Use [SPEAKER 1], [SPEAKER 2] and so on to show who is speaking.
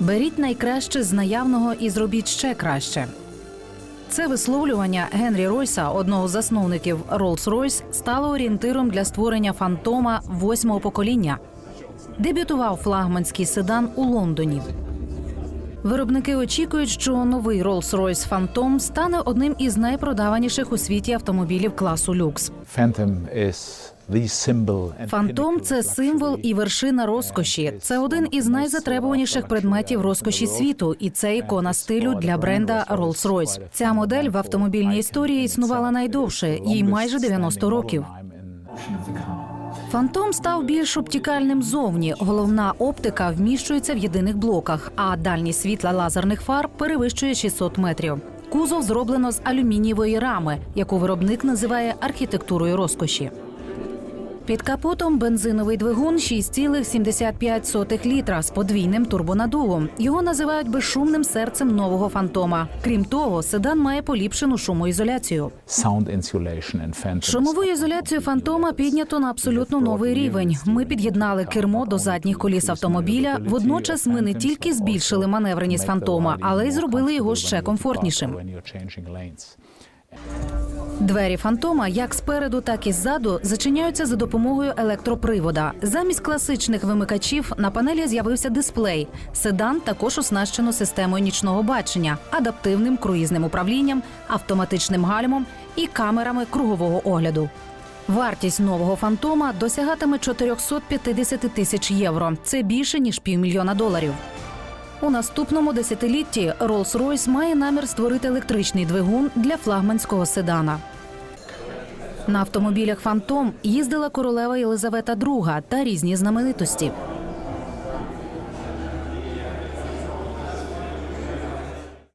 [SPEAKER 1] Беріть найкраще з наявного і зробіть ще краще. Це висловлювання Генрі Ройса, одного з засновників Rolls-Royce, стало орієнтиром для створення фантома восьмого покоління. Дебютував флагманський седан у Лондоні. Виробники очікують, що новий Rolls-Royce Phantom стане одним із найпродаваніших у світі автомобілів класу люкс. Фантом це символ і вершина розкоші. Це один із найзатребуваніших предметів розкоші світу, і це ікона стилю для бренда Rolls-Royce. Ця модель в автомобільній історії існувала найдовше, їй майже 90 років. Фантом став більш обтікальним зовні. Головна оптика вміщується в єдиних блоках, а дальність світла лазерних фар перевищує 600 метрів. Кузов зроблено з алюмінієвої рами, яку виробник називає архітектурою розкоші. Під капотом бензиновий двигун 6,75 літра з подвійним турбонадувом. Його називають безшумним серцем нового фантома. Крім того, седан має поліпшену шумоізоляцію. Шумову ізоляцію фантома піднято на абсолютно новий рівень. Ми під'єднали кермо до задніх коліс автомобіля. Водночас ми не тільки збільшили маневреність фантома, але й зробили його ще комфортнішим. Двері фантома, як спереду, так і ззаду, зачиняються за допомогою електропривода. Замість класичних вимикачів на панелі з'явився дисплей. Седан також оснащено системою нічного бачення, адаптивним круїзним управлінням, автоматичним гальмом і камерами кругового огляду. Вартість нового фантома досягатиме 450 тисяч євро. Це більше ніж півмільйона доларів. У наступному десятилітті Rolls-Royce має намір створити електричний двигун для флагманського седана. На автомобілях Фантом їздила королева Єлизавета II та різні знаменитості.